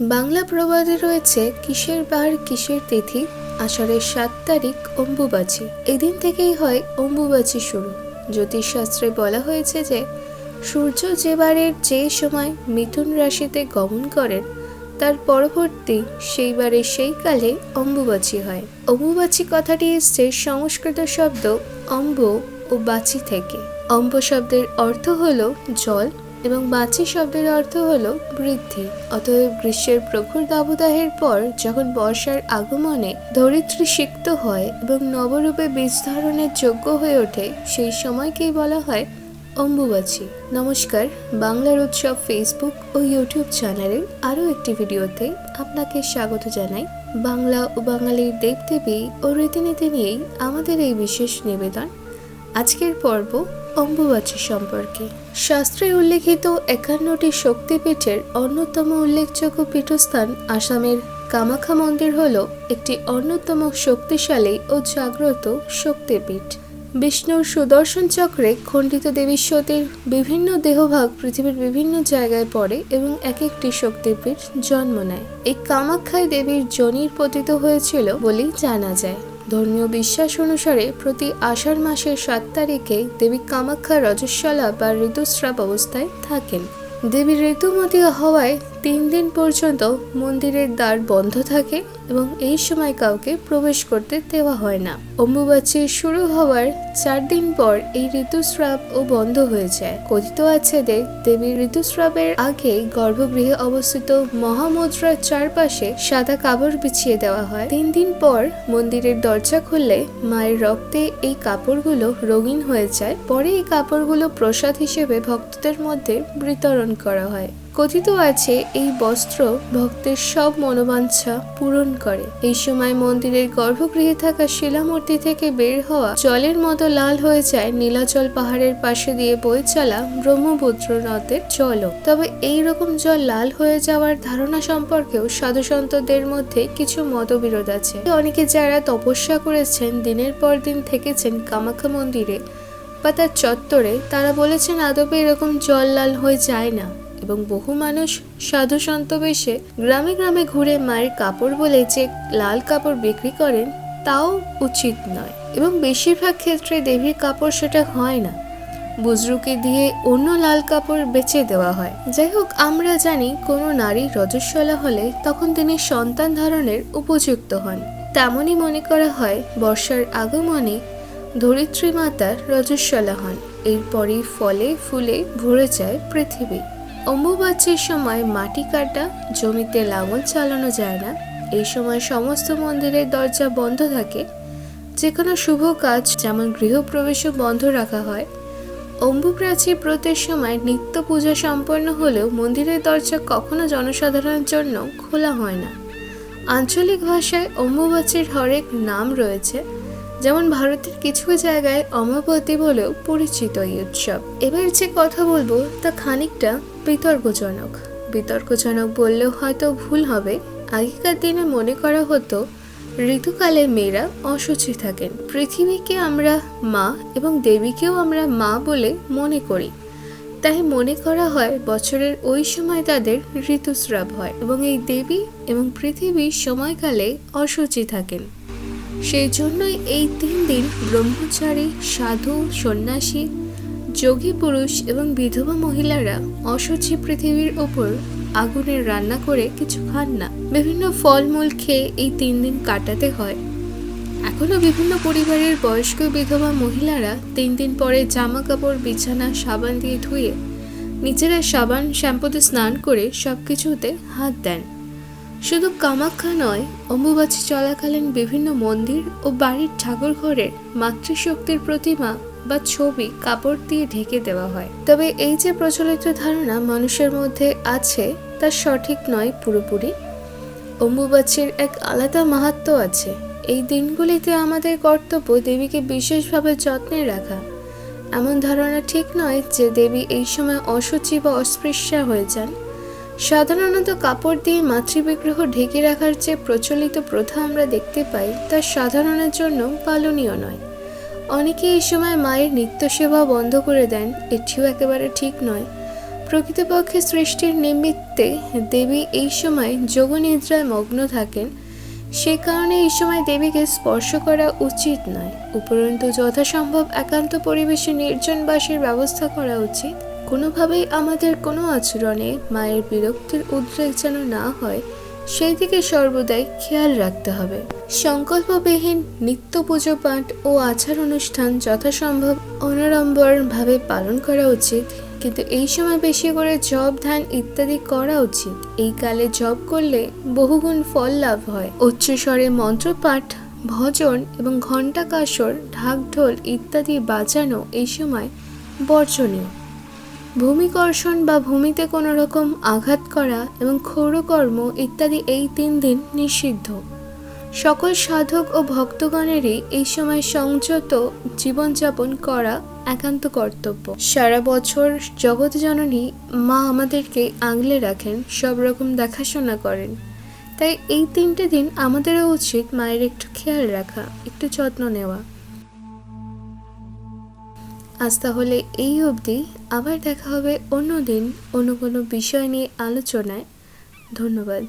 বাংলা প্রবাদে রয়েছে কিসের বার কিসের তিথি? আষাঢ়ের সাত তারিখ, অম্বুবাচী। এদিন থেকেই হয় অম্বুবাচী শুরু। জ্যোতিষশাস্ত্রে বলা হয়েছে যে, সূর্য যে বারের যে সময় মিথুন রাশিতে গমন করেন, তার পরবর্তী সেই বারে সেই কালে অম্বুবাচী হয়। অম্বুবাচী কথাটি এসছে সংস্কৃত শব্দ অম্ব ও বাচি থেকে। অম্ব শব্দের অর্থ হলো জল এবং বাচি শব্দের অর্থ হলো বৃদ্ধি। অতএব গ্রীষ্মের প্রখর দাবদাহের পর যখন বর্ষার আগমনে ধরিত্রী সিক্ত হয় এবং নবরূপে বীজ ধারণের যোগ্য হয়ে ওঠে, সেই সময়কেই বলা হয় অম্বুবাচী। নমস্কার, বাংলার উৎসব ফেসবুক ও ইউটিউব চ্যানেলের আরও একটি ভিডিওতে আপনাকে স্বাগত জানাই। বাংলা ও বাঙালির দেবদেবী ও রীতিনীতি নিয়েই আমাদের এই বিশেষ নিবেদন। আজকের পর্ব অম্বুবাচী সম্পর্কে। শাস্ত্রে উল্লেখিত একান্নটি শক্তিপীঠের অন্যতম উল্লেখযোগ্য পীঠস্থান আসামের কামাখ্যা মন্দির হল একটি অন্যতম শক্তিশালী ও জাগ্রত শক্তিপীঠ। বিষ্ণুর সুদর্শন চক্রে খণ্ডিত দেবী সতীর বিভিন্ন দেহভাগ পৃথিবীর বিভিন্ন জায়গায় পড়ে এবং এক একটি শক্তিপীঠ জন্ম নেয়। এই কামাখ্যায় দেবীর জনির পতিত হয়েছিল বলেই জানা যায়। ধর্মীয় বিশ্বাস অনুসারে প্রতি আষাঢ় মাসের সাত তারিখে দেবী কামাখ্যা রজস্বলা বা ঋতুস্রাব অবস্থায় থাকেন। দেবী ঋতুমতী হওয়ায় তিন দিন পর্যন্ত মন্দিরের দ্বার বন্ধ থাকে এবং এই সময় কাউকে প্রবেশ করতে দেওয়া হয় না। অম্বুবাচী শুরু হওয়ার চার দিন পর এই ঋতুস্রাব ও বন্ধ হয়ে যায়। কথিত আছে যে দেবীর ঋতুস্রাবের আগে গর্ভগৃহে অবস্থিত মহামুদ্রার চারপাশে সাদা কাপড় বিছিয়ে দেওয়া হয়। তিন দিন পর মন্দিরের দরজা খুললে মায়ের রক্তে এই কাপড়গুলো রঙিন হয়ে যায়। পরে এই কাপড়গুলো প্রসাদ হিসেবে ভক্তদের মধ্যে বিতরণ করা হয়। কথিত আছে এই বস্ত্র ভক্তের সব মনোবাঞ্ছা পূরণ করে। এই সময় মন্দিরের গর্ভগৃহে থাকা শিলামূর্তি থেকে বের হওয়া জলের মতো লাল হয়ে যায় নীলাচল পাহাড়ের পাশে দিয়ে বয়ে চলা ব্রহ্মপুত্র নদের জলও। তবে এই রকম জল লাল হয়ে যাওয়ার ধারণা সম্পর্কেও সাধুসন্তদের মধ্যে কিছু মতবিরোধ আছে। অনেকে যারা তপস্যা করেছেন, দিনের পর দিন থেকেছেন কামাখ্যা মন্দিরে বা তার চত্বরে, তারা বলেছেন আদবে এরকম জল লাল হয়ে যায় না। এবং বহু মানুষ সাধু সন্ত বেশে গ্রামে গ্রামে ঘুরে মায়ের কাপড় বলে যে লাল কাপড় বিক্রি করেন, তাও উচিত নয়। এবং বেশিরভাগ ক্ষেত্রে দেবীর কাপড় সেটা হয় না। বুজরুকে দিয়ে অন্য লাল কাপড় বেচে দেওয়া হয়। যাই হোক আমরা জানি কোনো নারী রজস্বলা হলে তখন তিনি সন্তান ধারণের উপযুক্ত হন। তেমনই মনে করা হয়, বর্ষার আগমনে ধরিত্রী মাতা রজস্বলা হন। এরপরই ফলে ফুলে ভরে যায় পৃথিবী। অম্বুবাচীর সময় মাটি কাটা, জমিতে লাঙল চালানো যায় না। এই সময় সমস্ত মন্দিরের দরজা বন্ধ থাকে। যে কোনো শুভ কাজ যেমন গৃহপ্রবেশও বন্ধ রাখা হয়। অম্বুপ্রাচী ব্রতের সময় নিত্য পূজা সম্পন্ন হলেও মন্দিরের দরজা কখনো জনসাধারণের জন্য খোলা হয় না। আঞ্চলিক ভাষায় অম্বুবাচীর হরেক নাম রয়েছে। যেমন ভারতের কিছু জায়গায় অমাবতী বলেও পরিচিত এই উৎসব। এবার যে কথা বলব, তা খানিকটা বিতর্কজনক। বিতর্কজনক বললেও হয়তো ভুল হবে। আগেকার দিনে মনে করা হতো ঋতুকালে মেয়েরা অসুচি থাকেন। পৃথিবীকে আমরা মা এবং দেবীকেও আমরা মা বলে মনে করি। তাই মনে করা হয়, বছরের ওই সময় তাদের ঋতুস্রাব হয় এবং এই দেবী এবং পৃথিবী সময়কালে অসুচি থাকেন। সেই জন্যই এই তিন দিন ব্রহ্মচারী, সাধু, সন্ন্যাসী, যোগী পুরুষ এবং বিধবা মহিলারা অসুচি পৃথিবীর ওপর আগুনের রান্না করে কিছু খান না। বিভিন্ন ফলমূল খেয়ে এই তিন দিন কাটাতে হয়। এখনও বিভিন্ন পরিবারের বয়স্ক বিধবা মহিলারা তিন দিন পরে জামা কাপড় বিছানা, সাবান দিয়ে ধুয়ে নিজেরা সাবান শ্যাম্পুতে স্নান করে সব কিছুতে হাত দেন। শুধু কামাখ্যা নয়, অম্বুবাচী চলাকালীন বিভিন্ন মন্দির ও বাড়ির ঠাকুর ঘরের মাতৃশক্তির প্রতিমা বা ছবি কাপড় দিয়ে ঢেকে দেওয়া হয়। তবে এই যে প্রচলিত ধারণা মানুষের মধ্যে আছে, তা সঠিক নয় পুরোপুরি। অম্বুবাচীর এক আলাদা মাহাত্ম আছে। এই দিনগুলিতে আমাদের কর্তব্য দেবীকে বিশেষভাবে যত্নে রাখা। এমন ধারণা ঠিক নয় যে দেবী এই সময় অসুচি বা অস্পৃশ্যা হয়ে যান। সাধারণত কাপড় দিয়ে মাতৃবিগ্রহ ঢেকে রাখার যে প্রচলিত প্রথা আমরা দেখতে পাই তা সাধারণের জন্য পালনীয় নয়। অনেকে এই সময় মায়ের নিত্য সেবা বন্ধ করে দেন, এটিও একেবারে ঠিক নয়। প্রকৃতপক্ষে সৃষ্টির নিমিত্তে দেবী এই সময় যোগনিদ্রায় মগ্ন থাকেন। সে কারণে এই সময় দেবীকে স্পর্শ করা উচিত নয়। উপরন্তু যথাসম্ভব একান্ত পরিবেশে নির্জনবাসের ব্যবস্থা করা উচিত। কোনোভাবেই আমাদের কোনো আচরণে মায়ের বিরক্তির উদ্রেক যেন না হয় সেই দিকে সর্বদাই খেয়াল রাখতে হবে। সংকল্পবিহীন নিত্য পুজো পাঠ ও আচার অনুষ্ঠান যথাসম্ভব অনাড়ম্বরভাবে পালন করা উচিত, কিন্তু এই সময় বেশি করে জব ধ্যান ইত্যাদি করা উচিত। এই কালে জব করলে বহুগুণ ফল লাভ হয়। উচ্চস্বরে মন্ত্রপাঠ, ভজন এবং ঘণ্টা কাসর ঢাক ঢোল ইত্যাদি বাজানো এই সময় বর্জনীয়। ভূমিকর্ষণ বা ভূমিতে কোনো রকম আঘাত করা এবং ক্ষৌরকর্ম ইত্যাদি এই তিন দিন নিষিদ্ধ। সকল সাধক ও ভক্তগণেরই এই সময় সংযত জীবনযাপন করা একান্ত কর্তব্য। সারা বছর জগৎ জননী মা আমাদেরকে আগলে রাখেন, সব রকম দেখাশোনা করেন। তাই এই তিনটে দিন আমাদেরও উচিত মায়ের একটু খেয়াল রাখা, একটু যত্ন নেওয়া। আজ তাহলে এই অবধি। আবার দেখা হবে অন্য দিন অন্য কোনো বিষয় নিয়ে আলোচনায়। ধন্যবাদ।